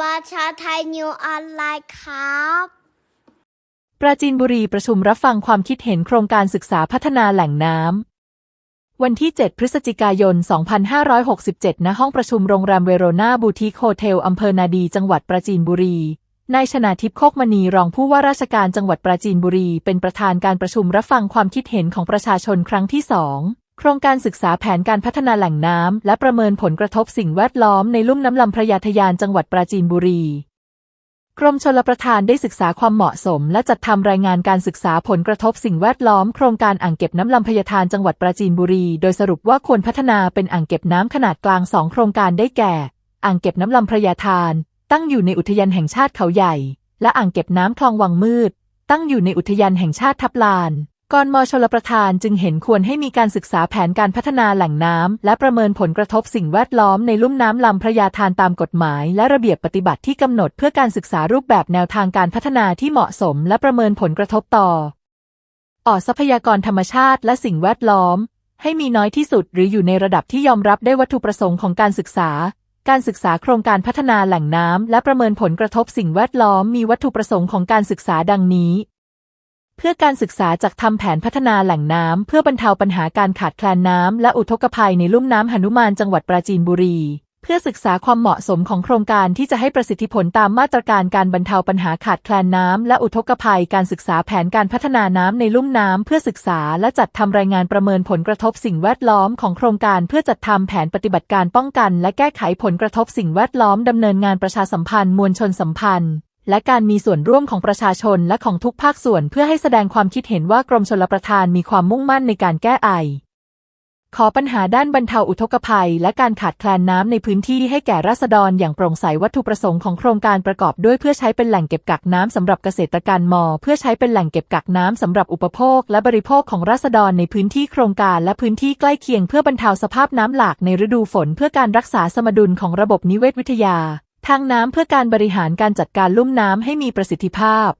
ประชาไทยนิวออนไลน์ครับ ปราจีนบุรีประชุมรับฟังความคิดเห็นโครงการศึกษาพัฒนาแหล่งน้ำ วันที่ 7 พฤศจิกายน 2567 ณ ห้องประชุมโรงแรมเวโรนาบูติคโฮเทลอำเภอนาดีจังหวัดปราจีนบุรีนายชนาทิพย์โคกมณีรองผู้ว่าราชการจังหวัดปราจีนบุรี เป็นประธานการประชุมรับฟังความคิดเห็นของประชาชนครั้งที่2 โครงการศึกษาแผนการพัฒนาแหล่งน้ำและประเมินผลกระทบสิ่งแวดล้อมในลุ่มน้ำลำพระยาทยานจังหวัดปราจีนบุรีกรมชลประทานได้ศึกษาความเหมาะสม และจัดทำรายงานการศึกษาผลกระทบสิ่งแวดล้อมโครงการอ่างเก็บน้ำลำพญาทานจังหวัดปราจีนบุรี โดยสรุปว่าควรพัฒนาเป็นอ่างเก็บน้ำขนาดกลางสองโครงการได้แก่ อ่างเก็บน้ำลำพญาทาน ตั้งอยู่ในอุทยานแห่งชาติเขาใหญ่ และอ่างเก็บน้ำคลองวังมืด ตั้งอยู่ในอุทยานแห่งชาติทับลาน กรมชลประทานจึงเห็นควรให้มีการศึกษาแผนการพัฒนาแหล่งน้ำ และประเมินผลกระทบสิ่งแวดล้อมในลุ่มน้ำลำพระยาทานตามกฎหมาย และระเบียบปฏิบัติที่กำหนดเพื่อการศึกษารูปแบบแนวทางการพัฒนาที่เหมาะสม และประเมินผลกระทบต่ออ่อทรัพยากรธรรมชาติและสิ่งแวดล้อม ให้มีน้อยที่สุดหรืออยู่ในระดับที่ยอมรับได้วัตถุประสงค์ของการศึกษา การศึกษาโครงการพัฒนาแหล่งน้ำและประเมินผลกระทบสิ่งแวดล้อมมีวัตถุประสงค์ของการศึกษาดังนี้ เพื่อการศึกษาจากทำแผนพัฒนาแหล่งน้ำเพื่อบรรเทาปัญหาการขาดแคลนน้ำและอุทกภัยในลุ่มน้ำหนุมานจังหวัดปราจีนบุรี เพื่อศึกษาความเหมาะสมของโครงการที่จะให้ประสิทธิผลตามมาตรการการบรรเทาปัญหาขาดแคลนน้ำและอุทกภัยการศึกษาแผนการพัฒนาน้ำในลุ่มน้ำเพื่อศึกษาและจัดทำรายงานประเมินผลกระทบสิ่งแวดล้อมของโครงการเพื่อจัดทำแผนปฏิบัติการป้องกัน และแก้ไขผลกระทบสิ่งแวดล้อมดำเนินงานประชาสัมพันธ์มวลชนสัมพันธ์ และการมีส่วนร่วมของประชาชนและของทุกภาคส่วนเพื่อให้แสดงความคิดเห็นว่ากรมชลประทานมีความมุ่งมั่นในการแก้ไอ ขอปัญหาด้านบรรเทาอุทกภัย และการขาดแคลนน้ำในพื้นที่ให้แก่ราษฎรอย่างโปร่งใสวัตถุประสงค์ของโครงการประกอบด้วยเพื่อใช้เป็นแหล่งเก็บกักน้ำสำหรับเกษตรกรมอ เพื่อใช้เป็นแหล่งเก็บกักน้ำสำหรับอุปโภค และบริโภคของราษฎรในพื้นที่โครงการและพื้นที่ใกล้เคียงเพื่อบรรเทาสภาพน้ำหลากในฤดูฝน เพื่อการรักษาสมดุลของระบบนิเวศวิทยา ทางน้ำเพื่อการบริหารการจัดการลุ่มน้ำให้มีประสิทธิภาพ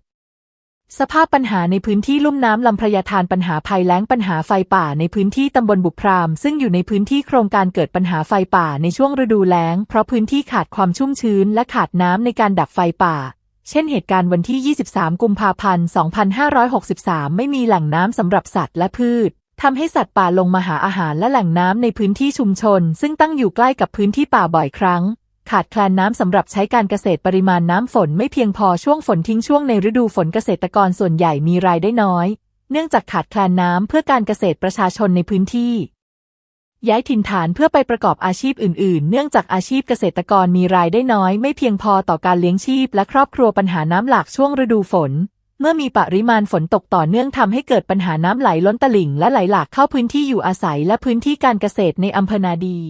สภาพปัญหาในพื้นที่ลุ่มน้ำลำพระยาทานปัญหาภัยแล้งปัญหาไฟป่าในพื้นที่ตำบลบุพราม ซึ่งอยู่ในพื้นที่โครงการเกิดปัญหาไฟป่าในช่วงฤดูแล้ง เพราะพื้นที่ขาดความชุ่มชื้นและขาดน้ำในการดับไฟป่าเช่นเหตุการณ์วันที่ 23 กุมภาพันธ์ 2563 ไม่มีแหล่งน้ำสำหรับสัตว์และพืช ทำให้สัตว์ป่าลงมาหาอาหารและแหล่งน้ำในพื้นที่ชุมชน ซึ่งตั้งอยู่ใกล้กับพื้นที่ป่าบ่อยครั้ง ขาดแคลนน้ำสำหรับใช้การเกษตรปริมาณน้ำฝนไม่เพียงพอช่วงฝนทิ้งช่วงในฤดูฝนเกษตรกรส่วนใหญ่มีรายได้น้อย เนื่องจากขาดแคลนน้ำเพื่อการเกษตรประชาชนในพื้นที่ ย้ายถิ่นฐานเพื่อไปประกอบอาชีพอื่น ๆ เนื่องจากอาชีพเกษตรกรมีรายได้น้อย ไม่เพียงพอต่อการเลี้ยงชีพ และครอบครัวปัญหาน้ำหลากช่วงฤดูฝนเมื่อมีปริมาณฝนตกต่อเนื่องทำให้เกิดปัญหาน้ำไหลล้นตลิ่งและไหลหลากเข้าพื้นที่อยู่อาศัยและพื้นที่การเกษตรในอำเภอนาดี